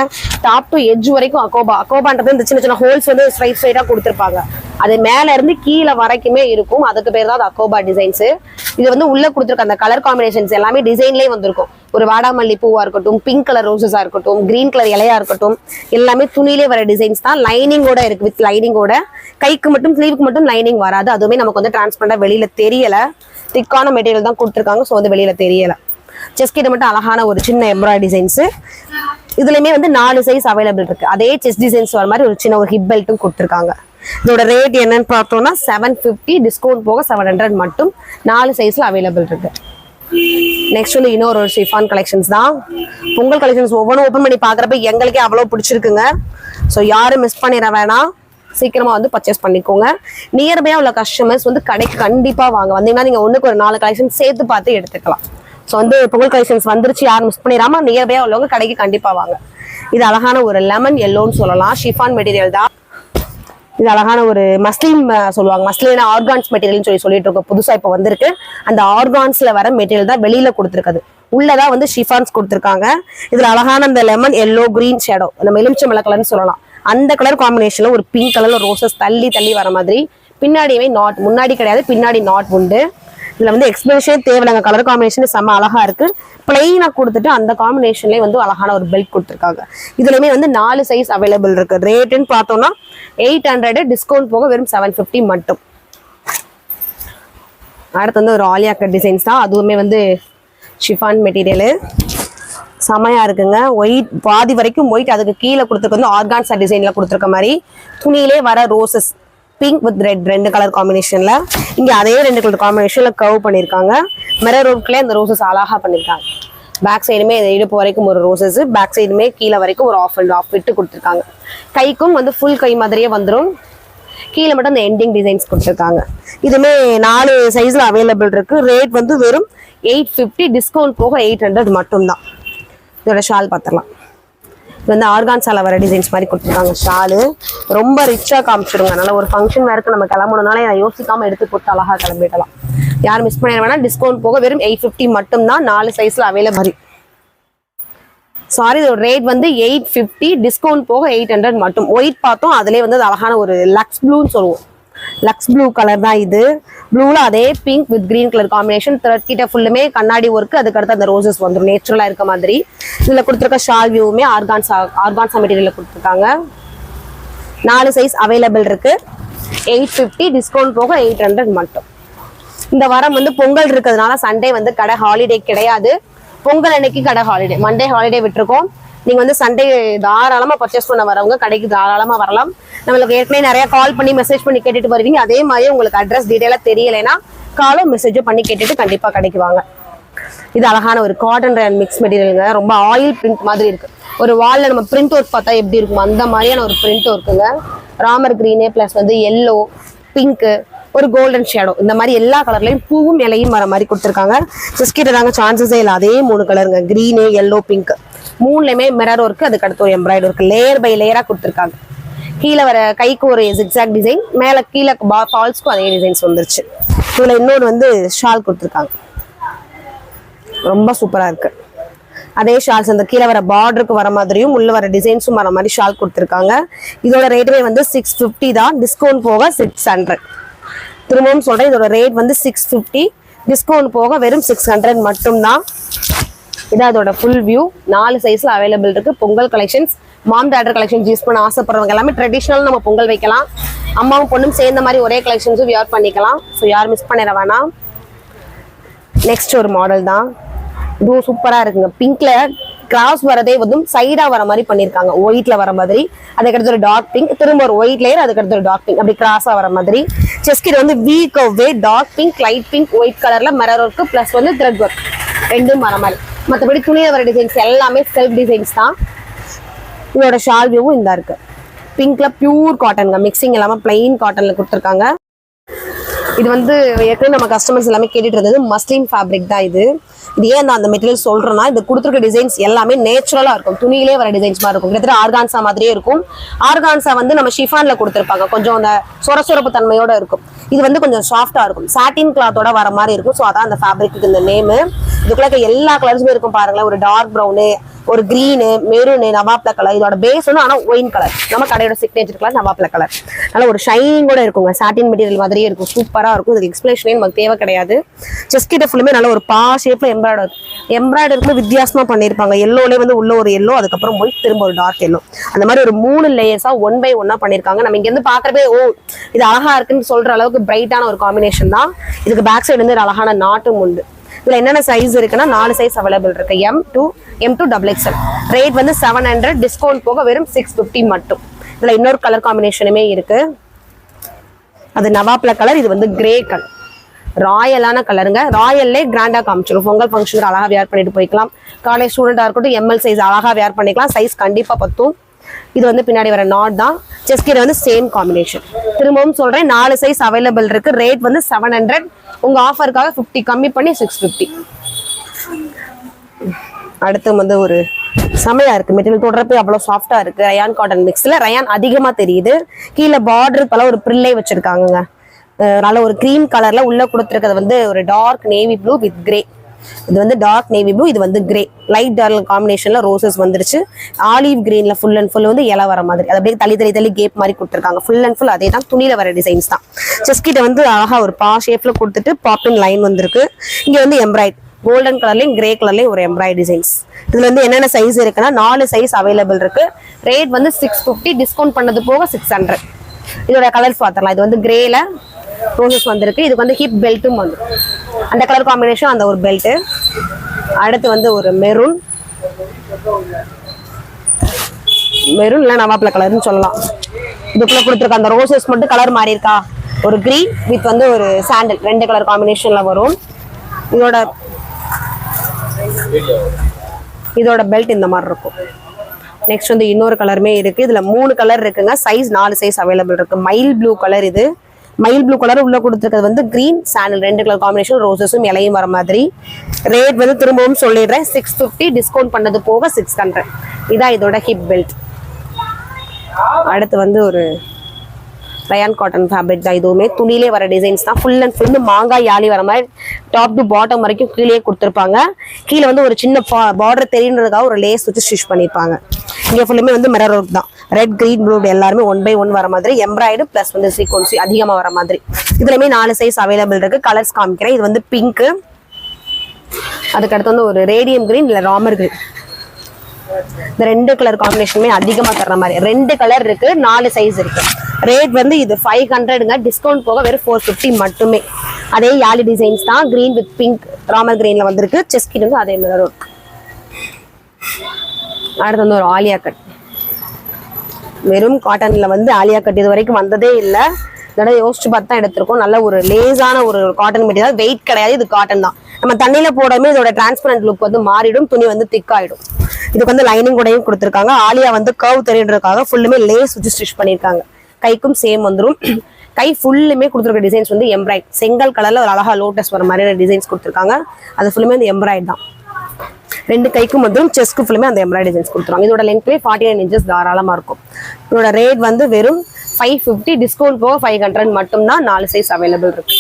டாப் டு எட்ஜ் வரைக்கும் அக்கோபா அக்கோபான்றது இந்த சின்ன சின்ன ஹோல்ஸ் வந்து ஸ்ட்ரைட் ஸ்ட்ரைட்டாக கொடுத்துருப்பாங்க. அது மேல இருந்து கீழே வரைக்குமே இருக்கும். அதுக்கு பேர் தான் அது அக்கோபா டிசைன்ஸ் இது வந்து உள்ள கொடுத்துருக்க அந்த கலர் காம்பினேஷன்ஸ் எல்லாமே டிசைன்லேயே வந்திருக்கும். ஒரு வாடாமல்லி பூவா இருக்கட்டும் பிங்க் கலர் ரோசஸா இருக்கட்டும் கிரீன் கலர் இலையா இருக்கட்டும் எல்லாமே துணியிலே வர டிசைன்ஸ் தான். லைனிங்கோட இருக்கு வித் லைனிங்கோட கைக்கு மட்டும் ஸ்லீவுக்கு மட்டும் லைனிங் வராது. அதுவுமே நமக்கு வந்து டிரான்ஸ்பரண்டா வெளியில தெரியல. திக்கான மெட்டீரியல் தான் கொடுத்துருக்காங்க. ஸோ வந்து வெளியில தெரியல. செஸ் கிட்ட மட்டும் அழகான ஒரு சின்ன எம்ப்ராய்டரி டிசைன்ஸ் இதுலயுமே வந்து நாலு சைஸ் அவைலபிள் இருக்கு. அதே செஸ் டிசைன்ஸ் வர மாதிரி ஒரு சின்ன ஒரு ஹிப் பெல்ட்டும் கொடுத்துருக்காங்க. இதோட ரேட் என்னன்னு பார்த்தோம்னா செவன் ஃபிஃப்டி டிஸ்கவுண்ட் போக செவன் ஹண்ட்ரட் மட்டும் நாலு சைஸ்ல அவைலபிள் இருக்கு. நெக்ஸ்ட் வந்து இன்னொரு ஒரு ஷிஃபான் கலெக்ஷன்ஸ் தான். பொங்கல் கலெக்ஷன்ஸ் ஒவ்வொன்றும் ஓப்பன் பண்ணி பார்க்குறப்ப எங்களுக்கே அவ்வளோ பிடிச்சிருக்குங்க. ஸோ யாரும் மிஸ் பண்ணிட வேணாம். சீக்கிரமா வந்து பர்ச்சேஸ் பண்ணிக்கோங்க. நியர்பையா உள்ள கஸ்டமர்ஸ் வந்து கடைக்கு கண்டிப்பா வாங்க. வந்தீங்கன்னா நீங்க ஒன்றுக்கு ஒரு நாலு கலெக்ஷன் சேர்த்து பார்த்து எடுத்துக்கலாம். ஸோ வந்து பொங்கல் கலெக்ஷன்ஸ் வந்துருச்சு யாரும் மிஸ் பண்ணிடாம நியர்பையா உள்ளவங்க கடைக்கு கண்டிப்பா வாங்க. இது அழகான ஒரு லெமன் எல்லோன்னு சொல்லலாம். ஷிஃபான் மெட்டீரியல் தான். இது அழகான ஒரு மஸ்லின் சொல்லுவாங்க. மஸ்லின் ஆர்கான்ஸ் மெட்டீரியல்னு சொல்லி சொல்லிட்டு இருக்கோம் புதுசா இப்போ வந்திருக்கு. அந்த ஆர்கான்ஸ்ல வர மெட்டீரியல் தான் வெளியில கொடுத்துருக்குது. உள்ளதா வந்து ஷிஃபான்ஸ் கொடுத்துருக்காங்க. இதுல அழகான அந்த லெமன் எல்லோ கிரீன் ஷேடோ நம்ம எலுமிச்சம்பழ கலர்னு சொல்லலாம். அந்த கலர் காம்பினேஷன்ல ஒரு பிங்க் கலர்ல ரோசஸ் தள்ளி தள்ளி வர மாதிரி. பின்னாடியுமே நாட் முன்னாடி கிடையாது பின்னாடி நாட் உண்டு. இதுல வந்து எக்ஸ்பிளேஷன் தேவையில்லைங்க கலர் காம்பினேஷன் செம்ம அழகா இருக்கு. பிளெயினா கொடுத்துட்டு அந்த காம்பினேஷன்லயே வந்து அழகான ஒரு பெல்ட் கொடுத்துருக்காங்க. இதுலயுமே வந்து நாலு சைஸ் அவைலபிள் இருக்கு. ரேட்டுன்னு பார்த்தோம்னா எயிட் ஹண்ட்ரட் டிஸ்கவுண்ட் போக வெறும் செவன் ஃபிஃப்டி மட்டும். அடுத்து வந்து ஒரு ஆலியா கட் டிசைன்ஸ் தான். அதுவுமே வந்து ஷிஃபான் மெட்டீரியலு செமையாக இருக்குங்க. ஒயிட் பாதி வரைக்கும் ஒயிட் அதுக்கு கீழே கொடுத்துருக்கு வந்து ஆர்கான்ஸா டிசைனில் கொடுத்துருக்க மாதிரி. துணியிலே வர ரோசஸ் பிங்க் வித் ரெட் ரெண்டு கலர் காம்பினேஷனில் இங்கே அதே ரெண்டு கலர் காம்பினேஷனில் கர்வ் பண்ணியிருக்காங்க மிரர் ஒர்க்லேயே அந்த ரோசஸ் அழகா பண்ணியிருக்காங்க பேக் சைடுமே இடுப்பு வரைக்கும் ஒரு ரோசஸ் பேக் சைடுமே கீழே வரைக்கும் ஒரு ஆஃப் அண்ட் ஆஃப் விட்டு கொடுத்துருக்காங்க. கைக்கும் வந்து ஃபுல் கை மாதிரியே வந்துடும் கீழே மட்டும் அந்த எண்டிங் டிசைன்ஸ் கொடுத்துருக்காங்க. இதுமே நாலு சைஸ்ல அவைலபிள் இருக்கு. ரேட் வந்து வெறும் எயிட் ஃபிஃப்டி டிஸ்கவுண்ட் போக எயிட் ஹண்ட்ரட் மட்டும்தான். இதோட ஷால் பார்த்துடலாம். இது வந்து ஆர்கான் வர டிசைன்ஸ் மாதிரி கொடுத்துருக்காங்க. ஷாலு. ரொம்ப ரிச்சாக காமிச்சிடுங்க அதனால ஒரு ஃபங்க்ஷன் வேறுக்கு நம்ம கிளம்பணுனாலே நான் யோசிக்காமல் எடுத்து போட்டு அழகாக கிளம்பிடலாம். யாரும் மிஸ் பண்ணிட வேணாம். டிஸ்கவுண்ட் போக வெறும் எயிட் ஃபிஃப்டி மட்டும்தான் நாலு சைஸில் அவைலபிள் சாரி இதோட ரேட் வந்து எயிட் ஃபிஃப்டி டிஸ்கவுண்ட் போக எயிட் ஹண்ட்ரட் மட்டும். ஒயிட் பார்த்தோம். அதுலேயே வந்து அது அழகான ஒரு லக்ஸ் ப்ளூன்னு சொல்லுவோம். லக்ஸ் ப்ளூ கலர் தான் இது. ப்ளூவில் அதே pink with green colour combination thread கிட்ட ஃபுல்லுமே கண்ணாடி ஒர்க்கு அதுக்கடுத்து அந்த ரோசஸ் வந்துடும் நேச்சுரலாக இருக்க மாதிரி. இதில் கொடுத்துருக்க ஷால் வியூவுமே ஆர்கான்ஸ் ஆர்கான்ஸா மெட்டீரியலில் கொடுத்துருக்காங்க. நாலு சைஸ் அவைலபிள் இருக்கு. எயிட் ஃபிஃப்டி டிஸ்கவுண்ட் போக எயிட் ஹண்ட்ரட் மட்டும். இந்த வாரம் வந்து பொங்கல் இருக்கிறதுனால சண்டே வந்து கடை ஹாலிடே கிடையாது. பொங்கல் அன்னைக்கு கடை ஹாலிடே மண்டே ஹாலிடே விட்டுருக்கோம். நீங்க வந்து சண்டே தாராளமா பர்ச்சேஸ் பண்ண வரவங்க கடைக்கு தாராளமா வரலாம். நம்மளுக்கு ஏற்கனவே நிறைய கால் பண்ணி மெசேஜ் பண்ணி கேட்டுட்டு வருவீங்க. அதே மாதிரி உங்களுக்கு அட்ரஸ் டீடைலா தெரியலைன்னா காலும் மெசேஜும் பண்ணி கேட்டுட்டு கண்டிப்பா கிடைக்குவாங்க இது அழகான ஒரு காட்டன் அண்ட் மிக்ஸ் மெட்டீரியலுங்க ரொம்ப ஆயில் பிரிண்ட் மாதிரி இருக்கு. ஒரு வால்ல நம்ம பிரிண்ட் ஒர்க் பார்த்தா எப்படி இருக்கும் அந்த மாதிரியான ஒரு பிரிண்ட் ஒர்க்குங்க ராமர் கிரீனு ப்ளஸ் வந்து எல்லோ பிங்க்கு ஒரு கோல்டன் ஷேடோ இந்த மாதிரி எல்லா கலர்லையும் பூவும் இலையும் வர மாதிரி கொடுத்துருக்காங்க. சிஸ்கிட்ட தாங்க சான்சஸே இல்லை. அதே மூணு கலருங்க க்ரீனு எல்லோ பிங்க் மூணுலையுமே மிரர் ஒர்க்கு அதுக்கு அடுத்து ஒரு எம்ப்ராய்டர் ஒர்க் லேயர் பை லேயரா கொடுத்துருக்காங்க. கீழே வர கைக்கு ஒரு ஜிக்ஸாக் டிசைன் மேலே கீழே பா ஃபால்ஸ்க்கும் அதே டிசைன்ஸ் வந்துருச்சு. இதில் இன்னொரு வந்து ஷால் கொடுத்துருக்காங்க. ரொம்ப சூப்பராக இருக்கு. அதே ஷால்ஸ் அந்த கீழே வர பார்டருக்கு வர மாதிரியும் உள்ள வர டிசைன்ஸும் வர மாதிரி ஷால் கொடுத்துருக்காங்க. இதோட ரேட்டுமே வந்து சிக்ஸ் ஃபிஃப்டி தான். டிஸ்கவுண்ட் போக சிக்ஸ் ஹண்ட்ரட் திரும்பவும் சொல்கிறேன் இதோட ரேட் வந்து சிக்ஸ் ஃபிஃப்டி டிஸ்கவுண்ட் போக வெறும் சிக்ஸ் ஹண்ட்ரட் மட்டும்தான். இது அதோட ஃபுல் வியூ நாலு சைஸ்ல அவைலபிள் இருக்கு. Pongal collections mom daughter collections use பண்ண ஆசைப்படுறவங்க எல்லாமே ட்ரெடிஷ்னல் நம்ம பொங்கல் வைக்கலாம். அம்மாவும் பொண்ணும் சேர்ந்த மாதிரி ஒரே கலெக்ஷன்ஸும் வியர் பண்ணிக்கலாம். ஸோ யாரும் மிஸ் பண்ணிட வேணாம். நெக்ஸ்ட் ஒரு மாடல் தான். இதுவும் சூப்பராக இருக்குங்க. பிங்க்ல கிராஸ் வரதே வந்து சைடா வர மாதிரி பண்ணிருக்காங்க. ஒயிட்ல வர மாதிரி. அதுக்கடுத்து ஒரு டார்க் பிங்க் திரும்ப ஒரு ஒயிட் லேயர் அதுக்கடுத்து ஒரு டார்க் பிங்க் அப்படி கிராஸா வர மாதிரி. செஸ்கிட் வந்து week dark pink light pink white கலர்ல மிரர் ஒர்க் பிளஸ் வந்து த்ரெட் ஒர்க் ரெண்டும் வர மாதிரி. மற்றபடி துணியவர வர டிசைன்ஸ் எல்லாமே செல்ஃப் டிசைன்ஸ் தான். இதோட ஷால்வியூவும் இந்த இருக்கு. பிங்க்ல பியூர் காட்டனுங்க மிக்சிங் இல்லாம பிளைன் காட்டன்ல கொடுத்துருக்காங்க. இது வந்து ஏற்கனவே நம்ம கஸ்டமர்ஸ் எல்லாமே கேட்டுட்டு இருந்தது மஸ்லின் ஃபேப்ரிக் தான் இது. இது ஏன் நான் அந்த மெட்டீரியல் சொல்றேன்னா இது கொடுத்துருக்க டிசைன்ஸ் எல்லாமே நேச்சுரலா இருக்கும். துணியிலே வர டிசைன்ஸ் மாதிரி இருக்கும். கிட்டத்தட்ட ஆர்கான்சா மாதிரியே இருக்கும். ஆர்கான்சா வந்து நம்ம ஷிஃபான்ல கொடுத்துருப்பாங்க. கொஞ்சம் அந்த சொரசொரப்பு தன்மையோட இருக்கும். இது வந்து கொஞ்சம் சாஃப்டா இருக்கும். சாட்டின் கிளாத்தோட வர மாதிரி இருக்கும். ஸோ அதான் அந்த ஃபேப்ரிக்கு இந்த நேமு இதுக்குள்ள இருக்க எல்லா கலர்ஸுமே இருக்கும் பாருங்களேன். ஒரு டார்க் ப்ரௌனு ஒரு கிரீனு மெரூனு நவாப்ல கலர் இதோட பேஸ் வந்து ஆனால் ஒயின் கலர் நம்ம கடையோட சிக்னேச்சர் கலர் நவாப்ல கலர் நல்லா ஒரு ஷைனிங் கூட இருக்குங்க. சாட்டின் மெட்டீரியல் மாதிரியே இருக்கும். சூப்பரா இருக்கும். இதுக்கு எக்ஸ்பிளேஷனே நமக்கு தேவை கிடையாது. செஸ்ட் கிட்ட ஃபுல்லுமே நல்ல ஒரு பா ஷேப்ல எம்ப்ராய்டர் எம்ப்ராய்டருக்கு வித்தியாசமா பண்ணியிருப்பாங்க. எல்லோலேயே வந்து உள்ள ஒரு எல்லோ அதுக்கப்புறம் ஒயிட் திரும்ப ஒரு டார்க் எல்லோ அந்த மாதிரி ஒரு மூணு லேயர்ஸா ஒன் பை ஒன்னா பண்ணியிருக்காங்க. நம்ம இங்க இருந்து ஓ இது அழகா இருக்குன்னு சொல்ற அளவுக்கு பிரைட்டான ஒரு காம்பினேஷன் தான். இதுக்கு பேக் சைடு வந்து ஒரு அழகான நாட்டும் உண்டு இதுல என்னென்ன சைஸ் இருக்குன்னா நாலு சைஸ் அவைலபிள் இருக்கு. M to M to double XL rate வந்து செவன் ஹண்ட்ரட் டிஸ்கவுண்ட் போக வெறும் சிக்ஸ் ஃபிஃப்டி மட்டும். இதுல இன்னொரு கலர் காம்பினேஷனுமே இருக்கு. அது நவாப்ல கலர் இது வந்து கிரே கலர் ராயலான கலருங்க ராயல்லே கிராண்டா காமிச்சிடும் பொங்கல் ஃபங்க்ஷனுக்கு அழகா வேர் பண்ணிட்டு போய்க்கலாம். காலேஜ் ஸ்டூடெண்டா இருக்கட்டும் எம்எல் சைஸ் அழகா வேர் பண்ணிக்கலாம். சைஸ் கண்டிப்பா பத்தும். இது வந்து பின்னாடி வர நாட் தான். செஸ்கீர் வந்து சேம் காம்பினேஷன் திரும்பவும் சொல்றேன் நாலு சைஸ் அவைலபிள் இருக்கு. ரேட் வந்து செவன் ஹண்ட்ரட் உங்க ஆஃபருக்காக ஃபிஃப்டி கம்மி பண்ணி சிக்ஸ் ஃபிஃப்டி அடுத்து வந்து ஒரு செமையா இருக்கு. மெட்டீரியல் தொடர்பு அவ்வளவு சாஃப்டா இருக்கு. ரயான் காட்டன் மிக்ஸ்ல ரயான் அதிகமா தெரியுது. கீழே பார்டர் பல ஒரு பிரில்லே வச்சிருக்காங்க நல்ல ஒரு க்ரீம் கலர்ல உள்ள கொடுத்துருக்கிறது வந்து ஒரு dark navy blue with grey இது வந்து டார்க் நேவி ப்ளூ இது வந்து கிரே லைட் டார்க் காம்பினேஷன்ல ரோசஸ் வந்துருச்சு. ஆலிவ் கிரீன்ல ஃபுல் அண்ட் ஃபுல் வந்து இலை வர மாதிரி. அது அப்படியே தள்ளி தள்ளி தள்ளி கேப் மாதிரி கொடுத்துருக்காங்க. ஃபுல் அண்ட் ஃபுல் அதே தான் துணியில வர டிசைன்ஸ் தான். செஸ்கிட்ட வந்து அழகா ஒரு பா ஷேப்ல கொடுத்துட்டு பாப்பின் லைன் வந்திருக்கு. இங்க வந்து எம்ப்ராய்ட் கோல்டன் கலர்லையும் கிரே கலர்லயும் ஒரு எம்ப்ராய்ட் டிசைன்ஸ் இதுல வந்து என்னென்ன சைஸ் இருக்குன்னா நாலு சைஸ் அவைலபிள் இருக்கு. ரேட் வந்து சிக்ஸ் ஃபிஃப்டி டிஸ்கவுண்ட் பண்ணது போக சிக்ஸ் ஹண்ட்ரட் இதோட கலர்ஸ் பார்த்துடலாம். இது வந்து கிரேல ரோசஸ் வந்திருக்கு. இதுக்கு வந்து ஹிப் பெல்ட்டும் வந்து. அந்த கலர் காம்பினேஷன் அந்த ஒரு பெல்ட் அடுத்து வந்து ஒரு மெரூன் மெரூன் இல்லை நவாப்ல கலர்னு சொல்லலாம். இதுக்குள்ள கொடுத்துருக்க அந்த ரோசஸ் மட்டும் கலர் மாறி இருக்கா ஒரு கிரீன் வித் வந்து ஒரு சாண்டல் ரெண்டு கலர் காம்பினேஷன்ல வரும். இதோட இதோட பெல்ட் இந்த மாதிரி இருக்கும். நெக்ஸ்ட் வந்து இன்னொரு கலருமே இருக்கு. இதுல மூணு கலர் இருக்குங்க. சைஸ் நாலு சைஸ் அவைலபிள் இருக்கு. மைல் ப்ளூ கலர் இது. மயில் ப்ளூ கலர் உள்ள கொடுத்துருக்கிறது வந்து கிரீன் சாண்டல் ரெண்டு கலர் காம்பினேஷன் ரோசஸும் இலையும் வர மாதிரி. ரேட் வந்து திரும்பவும் சொல்லிடுறேன். சிக்ஸ் ஃபிஃப்டி டிஸ்கவுண்ட் பண்ணது போக சிக்ஸ் ஹண்ட்ரட் இதான் இதோட ஹிப் பெல்ட் அடுத்து வந்து ஒரு ரயான் காட்டன் ஃபேப்ரிக் தான் இதுவுமே துணியிலே வர டிசைன்ஸ் தான். ஃபுல் அண்ட் ஃபுல் மாங்காய் யாலி வர மாதிரி டாப் டு பாட்டம் வரைக்கும் கீழே கொடுத்துருப்பாங்க. கீழே வந்து ஒரு சின்ன பார்டர் தெரியுன்றதுக்காக ஒரு லேஸ் வச்சு ஸ்டிச் பண்ணியிருப்பாங்க. இங்கே ஃபுல்லுமே வந்து மிரர் ஒர்க் தான். ரெட் கிரீன் ப்ளூ எல்லாருமே ஒன் பை ஒன் வர மாதிரி எம்ப்ராய்டு ப்ளஸ் வந்து சீக்வன்சி அதிகமாக வர மாதிரி. இதுலையுமே நாலு சைஸ் அவைலபிள் இருக்கு. கலர்ஸ் காமிக்கிறேன். இது வந்து பிங்க்கு அதுக்கடுத்து வந்து ஒரு ரேடியம் கிரீன் இல்லை ராமர் கிரீன் இந்த ரெண்டு கலர் காம்பினேஷனுமே அதிகமாக தர்ற மாதிரி. ரெண்டு கலர் இருக்கு. நாலு சைஸ் இருக்கு. ரேட் வந்து இது ஃபைவ் ஹண்ட்ரடுங்க டிஸ்கவுண்ட் போக வெறும் ஃபோர் ஃபிஃப்டி மட்டுமே. அதே யாலி டிசைன்ஸ் தான். கிரீன் வித் பிங்க் ராமர் கிரீனில் வந்திருக்கு. செஸ்கிட் வந்து அதே மாதிரி இருக்கு அடுத்து வந்து ஒரு ஆலியா கட். வெறும் காட்டனில் வந்து ஆலியா கட் இது வரைக்கும் வந்ததே இல்லை. இதோட யோசிச்சு பார்த்து தான் எடுத்திருக்கோம். நல்ல ஒரு லேசான ஒரு காட்டன் மெட்டீரியல் வெயிட் கிடையாது. இது காட்டன் தான். நம்ம தண்ணியில போடாம இதோட டிரான்ஸ்பரண்ட் லுக் வந்து மாறிடும். துணி வந்து திக் ஆயிடும். இதுக்கு வந்து லைனிங் கூடயும் கொடுத்துருக்காங்க. ஆலியா வந்து கர்வ் தெரியுறதுக்காக ஃபுல்லுமே லேஸ் வச்சு ஸ்டிச் பண்ணியிருக்காங்க. கைக்கும் சேம் வந்துடும் கை ஃபுல்லுமே கொடுத்துருக்க டிசைன்ஸ் வந்து எம்ப்ராய்ட் செங்கல் கலரில் ஒரு அழகா லோட்டஸ் வர மாதிரியான டிசைன்ஸ் கொடுத்துருக்காங்க. அது ஃபுல்லுமே அந்த எம்ப்ராய்ட் தான். ரெண்டு கைக்கும் மற்றும் செஸ்க்கு ஃபுல்லுமே அந்த எம்ப்ராய்ட் டிசைன்ஸ் கொடுத்துருவாங்க இதோட லென்த்லேயே ஃபார்ட்டி நைன் இன்ச்சஸ் தாராளமாக இருக்கும். இதோட ரேட் வந்து வெறும் ஃபைவ் ஃபிஃப்டி டிஸ்கவுண்ட் போக ஃபைவ் ஹண்ட்ரட் மட்டும்தான் நாலு சைஸ் அவைலபிள் இருக்கு.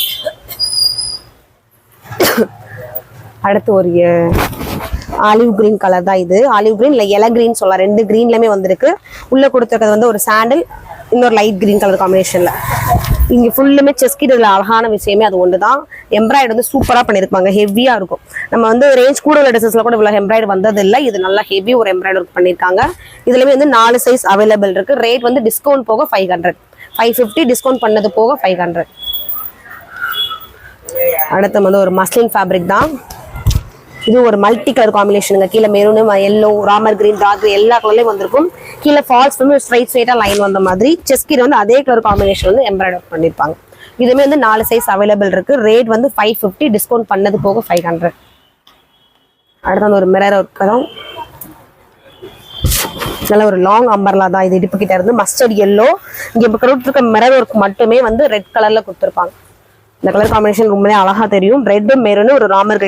அடுத்து ஒரு ஆலிவ் கிரீன் கலர் தான் இது. ஆலிவ் கிரீன் இல்லை இலை கிரீன் சொல்லலாம் ரெண்டு கிரீன்லயுமே வந்திருக்கு. உள்ளே கொடுத்துருக்கிறது வந்து ஒரு சாண்டில் இன்னொரு லைட் கிரீன் கலர் காம்பினேஷன்ல இங்க ஃபுல்லுமே செஸ்கிட் அழகான விஷயமே அது ஒன்று தான் எம்ப்ராய்டு வந்து சூப்பரா பண்ணிருப்பாங்க. ஹெவியா இருக்கும். நம்ம வந்து ரேஞ்ச் கூட உள்ள ட்ரெஸ்ஸஸ்ல கூட இவ்வளவு எம்ப்ராய்டு வந்தது இல்லை இது நல்லா ஹெவி ஒரு எம்ப்ராய்டு ஒர்க் பண்ணிருக்காங்க. இதுலயுமே வந்து நாலு சைஸ் அவைலபிள் இருக்கு. ரேட் வந்து டிஸ்கவுண்ட் போக five hundred five fifty discount பண்ணது போக ஃபைவ் ஹண்ட்ரட் அடுத்து வந்து ஒரு மஸ்லின் ஃபேப்ரிக் தான். இது ஒரு மல்டி கலர் காம்பினேஷனுங்க கீழே maroon yellow Ramar green dark எல்லா கலர்லயும் வந்திருக்கும். கீழே ஃபால்ஸ் வந்து ஸ்ட்ரைட் ஸ்ட்ரைட்டா லைன் வந்த மாதிரி. செஸ்கீர் வந்து அதே கலர் காம்பினேஷன் வந்து எம்ப்ராய்டர் பண்ணிருப்பாங்க. இதுவுமே வந்து நாலு சைஸ் அவைலபிள் இருக்கு. ரேட் வந்து ஃபைவ் ஃபிஃப்டி டிஸ்கவுண்ட் பண்ணது போக ஃபைவ் ஹண்ட்ரட் அடுத்த வந்து ஒரு மிரர் ஒர்க் நல்ல ஒரு லாங் அம்பர்லா தான். இது இடுப்பு கிட்ட இருந்து மஸ்டர்ட் எல்லோ இங்க இப்போ கொடுத்துருக்க மிரர் ஒர்க் மட்டுமே வந்து ரெட் கலர்ல கொடுத்துருப்பாங்க. இந்த கலர் காம்பினேஷன் ரொம்பவே அழகா தெரியும். ரெட் மெரூன் ஒரு ராமர்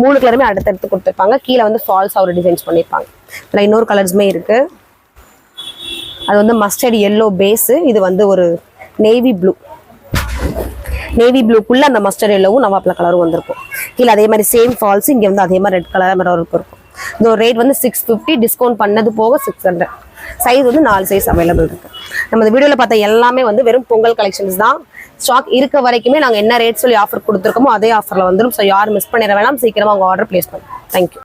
மூணு கலருமே அடுத்தடுத்து கொடுத்துருப்பாங்க. கீழே வந்து ஃபால்ஸ் அவர் டிசைன்ஸ் பண்ணியிருப்பாங்க. இதில் இன்னொரு கலர்ஸுமே இருக்கு. அது வந்து மஸ்டர்ட் எல்லோ பேஸு இது வந்து ஒரு நேவி ப்ளூ நேவி ப்ளூக்குள்ள அந்த மஸ்டர்ட் எல்லோவும் நவாப்பில் கலரும் வந்திருக்கும். கீழே அதே மாதிரி சேம் ஃபால்ஸ் இங்கே வந்து அதே மாதிரி ரெட் கலர் மிரர் இருக்கும். இந்த ரேட் வந்து சிக்ஸ் ஃபிஃப்டி டிஸ்கவுண்ட் பண்ணது போக சிக்ஸ் ஹண்ட்ரட் சைஸ் வந்து நாலு சைஸ் அவைலபிள் இருக்கு. நம்ம இந்த வீடியோவில் பார்த்த எல்லாமே வந்து வெறும் பொங்கல் கலெக்ஷன்ஸ் தான். ஸ்டாக் இருக்க வரைக்குமே நாங்கள் என்ன ரேட் சொல்லி ஆஃபர் கொடுத்துருக்கோமோ அதே ஆஃபரில் வந்துடும் ஸோ யாரும் மிஸ் பண்ணிட வேணாம். சீக்கிரமாக உங்கள் ஆர்டர் ப்ளேஸ் பண்ணுங்க தேங்க்யூ